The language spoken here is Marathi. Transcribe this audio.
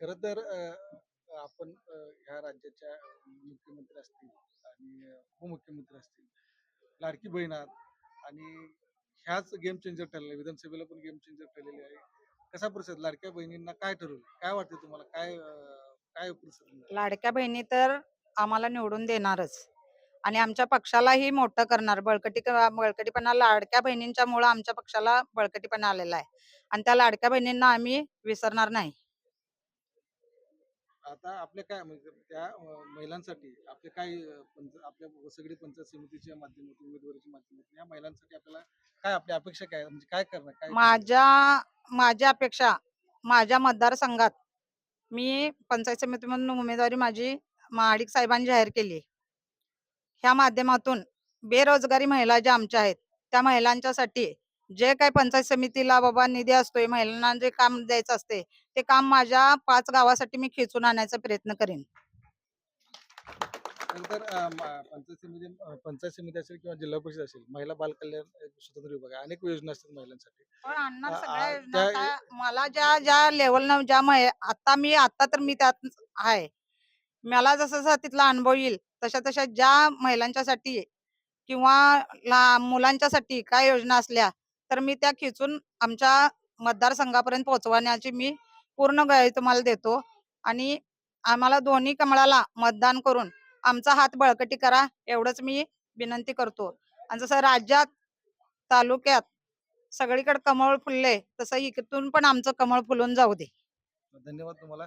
खर तर आपण ह्या राज्याच्या मुख्यमंत्री असतील आणि उपमुख्यमंत्री असतील लाडकी बहिणात आणि ह्याच गेम चेंजर ठरले विधानसभेला पण गेम चेंजर ठरलेले आहे. कसा प्रतिसाद लाडक्या बहिणींना काय ठरवलं? काय वाटतं तुम्हाला? काय काय प्रतिसाद लाडक्या बहिणी तर आम्हाला निवडून देणारच आणि आमच्या पक्षालाही मोठं करणार. बळकटी बळकटीपणा लाडक्या बहिणींच्यामुळे आमच्या पक्षाला बळकटीपणा आलेला आहे. आणि त्या लाडक्या बहिणींना आम्ही विसरणार नाही. आता आपल्या काय म्हणजे त्या महिलांसाठी आपले काय पंच आपल्या सगळी पंचायत समितीच्या माध्यमातून उमेदवारीच्या माध्यमातून या महिलांसाठी आपल्याला काय आपल्या अपेक्षा काय म्हणजे काय करणार काय माझ्या माझ्या अपेक्षा माझ्या मतदारसंघात मी पंचायत समितीमधून उमेदवारी माझी महाडिक साहेबांनी जाहीर केली ह्या माध्यमातून बेरोजगारी महिला ज्या आमच्या आहेत त्या महिलांच्यासाठी जे काही पंचायत समितीला बाबा निधी असतोय महिलांना जे काम द्यायचं असते ते काम माझ्या पाच गावासाठी मी खेचून आणायचा प्रयत्न करेन. नंतर अ, म- पंचायत समिती अ, पंचायत समिती असेल किंवा जिल्हा परिषद असेल महिला बाल कल्याण एक स्वतंत्र विभाग आहे अनेक योजना असतात महिलांसाठी. पण आणणार आ- आ- सगळ्या योजना त्या- आता मला ज्या ज्या लेवलनं ज्या महि- आता मी आता तर मी त्यात आहे. मला जसं जसं तिथला अनुभव येईल तशा तशा ज्या महिलांच्यासाठी किंवा मुलांच्यासाठी काय योजना असल्या तर मी त्या खिचून आमच्या मतदारसंघापर्यंत पोहोचवण्याची मी पूर्ण ग्वाही तुम्हाला देतो. आणि आम्हाला दोन्ही कमळाला मतदान करून आमचा हात बळकटी करा एवढंच मी विनंती करतो. आणि जसं राज्यात तालुक्यात सगळीकडे कमळ फुलले तसं इकडून पण आमचं कमळ फुलून जाऊ दे. धन्यवाद तुम्हाला.